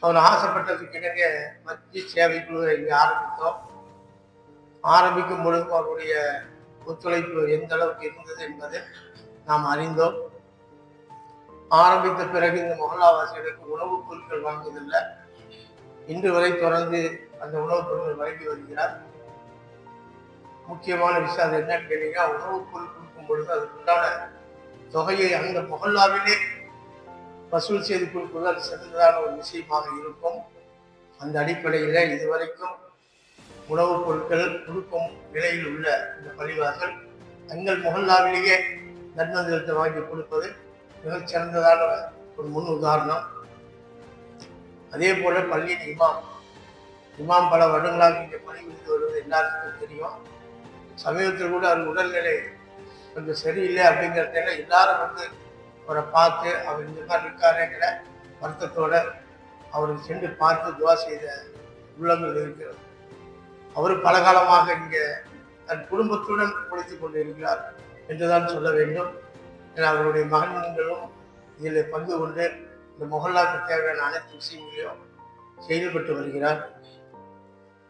அவர் ஆசைப்பட்டதுக்கு இணங்க மத்திய சேவை குழுவை இங்கே ஆரம்பித்தோம். ஆரம்பிக்கும் பொழுது அவருடைய ஒத்துழைப்பு எந்த அளவுக்கு இருந்தது என்பதை நாம் அறிந்தோம். ஆரம்பித்த பிறகு இந்த மொஹல்லாவாசிகளுக்கு உணவுப் பொருட்கள் வாங்குவதில்லை இன்று வரை தொடர்ந்து அந்த உணவுப் பொருட்கள் வழங்கி வருகிறார். முக்கியமான விஷயம் அது என்னன்னு கேட்டீங்கன்னா உணவுப் பொருள் கொடுக்கும் பொழுது அதுக்குண்டான தொகையை அந்த மொஹல்லாவிலே வசூல் செய்து கொடுப்பது அது சிறந்ததான ஒரு விஷயமாக இருக்கும். அந்த அடிப்படையில் இதுவரைக்கும் உணவுப் பொருட்கள் கொடுக்கும் நிலையில் உள்ள இந்த பள்ளிவாசல் தங்கள் முகல்லாவிலேயே நன்மந்திரத்தை வாங்கி கொடுப்பது மிகச் சிறந்ததான ஒரு முன் உதாரணம். அதே போல பள்ளியின் இமாம் இமாம் பல வருடங்களாக இங்கே பணிபுரிந்து வருவது எல்லாருக்கும் தெரியும். சமீபத்தில் கூட அவர் உடல்நிலை கொஞ்சம் சரியில்லை அப்படிங்கிறதுல எல்லாரும் வந்து அவரை பார்த்து அவர் இந்த மாதிரி இருக்காருங்கிற வருத்தத்தோடு அவருக்கு சென்று பார்த்து துவா செய்த உள்ளங்கள் இருக்கிறது. அவர் பல காலமாக இங்கே தன் குடும்பத்துடன் குளித்து கொண்டிருக்கிறார் என்றுதான் சொல்ல வேண்டும். ஏன்னா அவருடைய மகன்களும் இதில் பங்கு கொண்டு இந்த மொஹல்லாக்கு தேவையான அனைத்து விஷயங்களையும் செயல்பட்டு வருகிறார்.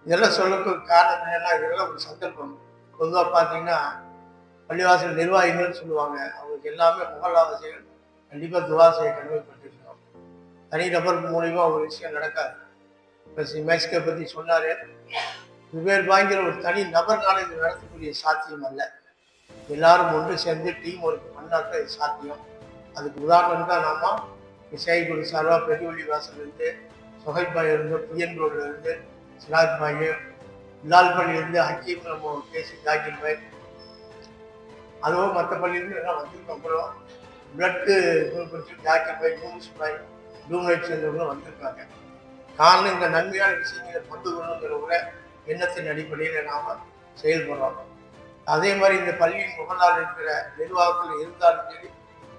இதெல்லாம் சொல்லக்கு காரணம் என்னன்னா இதெல்லாம் ஒரு சந்தர்ப்பம். பொதுவாக பார்த்தீங்கன்னா பள்ளிவாசல் நிர்வாகிகள் சொல்லுவாங்க அவங்களுக்கு எல்லாமே முகல்லாவாசிகள் கண்டிப்பாக துவா செய்ய கடமைப்பட்டிருக்கிறோம் தனிநபர் மூலியமாக ஒரு விஷயம் நடக்காது. இப்போ மேக்ஸ்கை பற்றி சொன்னார். வெவ்வேறு வாங்கிற ஒரு தனி நபர்னால இது நடத்தக்கூடிய சாத்தியம் அல்ல. எல்லாரும் ஒன்று சேர்ந்து டீம் ஒர்க் பண்ணாக்க இது சாத்தியம். அதுக்கு உதாரணம் தான் நாம குரு சார்பாக பெரியவள்ளி வாசல்லேருந்து சொகைப்பாய் இருந்து புயன் ரோட்ல இருந்து சிராஜ் பாய் லால்பள்ளியிலேருந்து ஹக்கீம் நம்ம பேசி ஜாக்கிர் பாய். அதுவும் மற்ற பள்ளியிலேருந்து எல்லாம் வந்திருக்கோம் அப்புறம். Blood group Zakir by Younis பாய் டூம்லைட் சேர்ந்தவங்களும் வந்திருக்காங்க. காரணம் இந்த நன்மையான விஷயங்களை கொண்டு வரணுங்கிற ஒரு எண்ணத்தின் அடிப்படையில் நாம் செயல்படுறோம். அதே மாதிரி இந்த பள்ளியின் முகநாள் இருக்கிற நிர்வாகத்தில் இருந்தாலும் சரி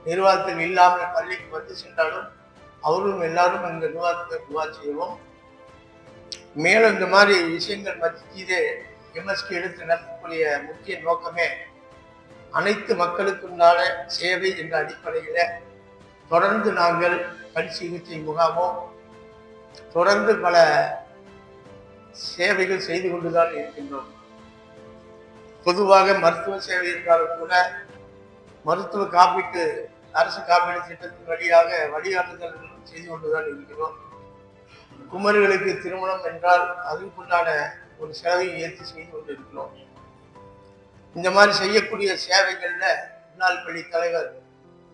நிர்வாகத்தில் இல்லாமல் பள்ளிக்கு வந்து சென்றாலும் அவரும் எல்லாரும் இந்த நிர்வாகத்தை துவா செய்வோம். மேலும் இந்த மாதிரி விஷயங்கள் மத்தியதே எம்எஸ்கே எடுத்து நடத்தக்கூடிய முக்கிய நோக்கமே அனைத்து மக்களுக்குண்டான சேவை என்ற அடிப்படையில் தொடர்ந்து நாங்கள் கண் சிகிச்சை முகாமோ தொடர்ந்து பல சேவைகள் செய்து கொண்டுதான் இருக்கின்றோம். பொதுவாக மருத்துவ சேவை என்றாலும் கூட மருத்துவ காப்பீட்டு அரசு காப்பீடு திட்டத்தின் வழியாக வழிகாட்டுதல் செய்து கொண்டுதான் இருக்கிறோம். குமரிகளுக்கு திருமணம் என்றால் அதுக்குண்டான ஒரு செலவை ஏற்று செய்து கொண்டிருக்கிறோம். இந்த மாதிரி செய்யக்கூடிய சேவைகளில் முன்னாள் பள்ளி தலைவர்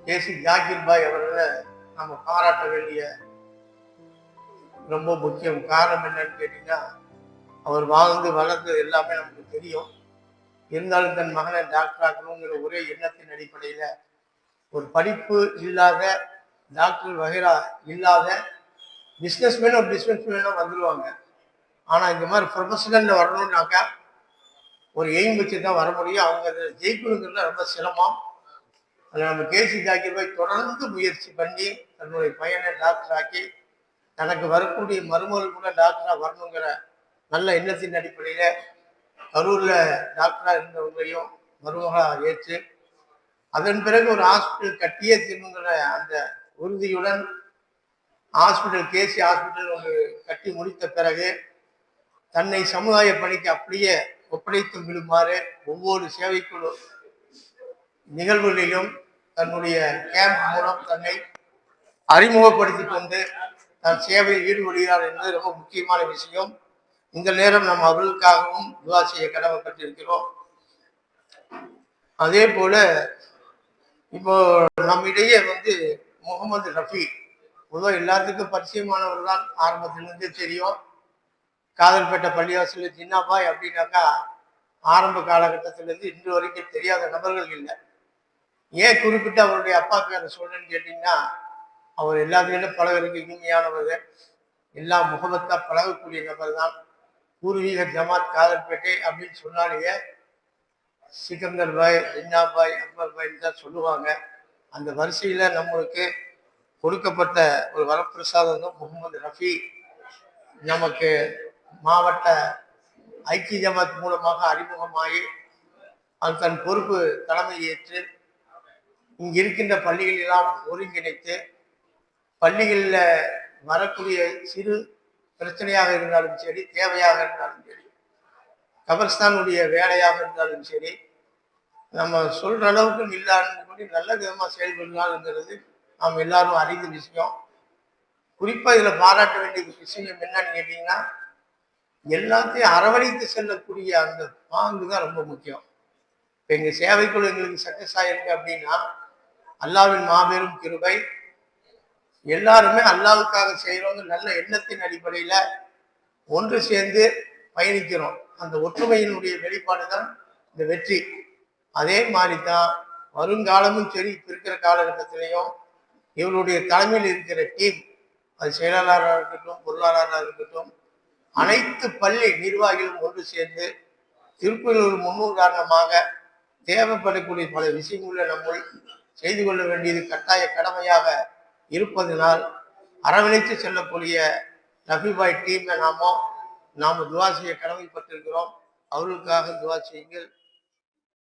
ஏசி ஜாகிர் பாய் அவர்களை நம்ம பாராட்ட வேண்டிய ரொம்ப முக்கியம் காரணம் என்னன்னு கேட்டீங்கன்னா அவர் வாழ்ந்து வளர்ந்தது எல்லாமே நமக்கு தெரியும். இருந்தாலும் தன் மகனை டாக்டர் ஆகணுங்கிற ஒரே எண்ணத்தின் அடிப்படையில் ஒரு படிப்பு இல்லாத டாக்டர் வகைரா இல்லாத பிஸ்னஸ்மேனும் பிஸ்னஸ்மேனும் வந்துடுவாங்க ஆனால் இந்த மாதிரி ப்ரொஃபஷனலில் வரணும்னாக்கா ஒரு எய்ம் வச்சு தான் வர முடியும். அவங்க அதை ஜெயிக்கணுங்கிறது ரொம்ப சிரமம். அதில் நம்ம கேசி ஜாக்கிர் போய் தொடர்ந்து முயற்சி பண்ணி தன்னுடைய பையனை டாக்டர் ஆக்கி தனக்கு வரக்கூடிய மருமகள் கூட டாக்டராக வரணுங்கிற நல்ல எண்ணத்தின் அடிப்படையில் கரூரில் டாக்டராக இருந்தவங்களையும் மருமகளாக ஏற்று அதன் பிறகு ஒரு ஹாஸ்பிட்டல் கட்டியே திரும்புங்கிற அந்த உறுதியுடன் ஹாஸ்பிட்டல் கேசி ஹாஸ்பிட்டல் ஒன்று கட்டி முடித்த பிறகு தன்னை சமுதாய பணிக்கு அப்படியே ஒப்படைத்து விடுமாறு ஒவ்வொரு சேவைக்குழு நிகழ்வுகளிலும் தன்னுடைய கேம்ப் மூலம் தன்னை அறிமுகப்படுத்திக் கொண்டு தன் சேவையில் ஈடுபடுகிறார் என்பது ரொம்ப முக்கியமான விஷயம். இந்த நேரம் நாம் அவர்களுக்காகவும் துவா செய்ய கடமைப்பட்டிருக்கிறோம். அதே போல இப்போ நம்மிடையே வந்து முகமது ரஃபி பொதுவாக எல்லாத்துக்கும் பரிச்சயமானவர் தான் ஆரம்பத்திலிருந்தே தெரியும். காதல்பேட்டை பள்ளிவாசலில் ஜின்னாபாய் அப்படின்னாக்கா ஆரம்ப காலகட்டத்திலேருந்து இன்று வரைக்கும் தெரியாத நபர்கள் இல்லை. ஏன் குறிப்பிட்டு அவருடைய அப்பா பேரை சொல்றேன்னு கேட்டீங்கன்னா அவர் எல்லாத்துலேயும் பழகிறதுக்கு இனிமையானவர். எல்லா முகமத்தா பழகக்கூடிய நபர் தான் பூர்வீக ஜமாத் காதல்பேட்டை அப்படின்னு சொன்னாலேயே சிக்கந்தர் பாய் ஜின்னா பாய் அக்பர் பாய் தான் சொல்லுவாங்க. அந்த வரிசையில் நம்மளுக்கு கொடுக்கப்பட்ட ஒரு வரப்பிரசாதம் தான் முகமது ரஃபி. நமக்கு மாவட்ட ஐக்கிய ஜமாத் மூலமாக அறிமுகமாகி அது தன் பொறுப்பு தலைமை ஏற்று இங்கு இருக்கின்ற பள்ளிகளெல்லாம் ஒருங்கிணைத்து பள்ளிகளில் வரக்கூடிய சிறு பிரச்சனையாக இருந்தாலும் சரி தேவையாக இருந்தாலும் சரி கபர்ஸ்தானுடைய வேலையாக இருந்தாலும் சரி நம்ம சொல்ற அளவுக்கு இல்லாமல் கூட நல்ல விதமாக செயல்படுறாங்கிறது நாம் எல்லாரும் அறிந்த விஷயம். குறிப்பாக இதில் பாராட்ட வேண்டிய விஷயம் என்னன்னு கேட்டீங்கன்னா எல்லாத்தையும் அரவணைத்து செல்லக்கூடிய அந்த பாங்கு தான் ரொம்ப முக்கியம். இப்போ எங்கள் சேவைக்குழு எங்களுக்கு சக்சஸ் ஆயிருக்கு அப்படின்னா அல்லாவின் மாபெரும் கிருபை. எல்லாருமே அல்லாவுக்காக செய்கிறவங்க நல்ல எண்ணத்தின் அடிப்படையில் ஒன்று சேர்ந்து பயணிக்கிறோம். அந்த ஒற்றுமையினுடைய வெளிப்பாடு தான் இந்த வெற்றி. அதே மாதிரி தான் வருங்காலமும் சரி இப்போ இருக்கிற காலகட்டத்திலையும் இவருடைய தலைமையில் இருக்கிற டீம் அது செயலாளராக இருக்கட்டும் பொருளாளராக இருக்கட்டும் அனைத்து பள்ளி நிர்வாகிகளும் ஒன்று சேர்ந்து திருப்பூர் முன்னூறு காரணமாக தேவைப்படக்கூடிய பல விஷயங்களை நம்முள் செய்து கொள்ள வேண்டியது கட்டாய கடமையாக இருப்பதனால் அரவணைத்து செல்லக்கூடிய ரஃபிபாய் டீமை நாமோ நாம் துவா செய்ய கடமைப்பட்டிருக்கிறோம். அவர்களுக்காக துவா செய்யுங்கள்.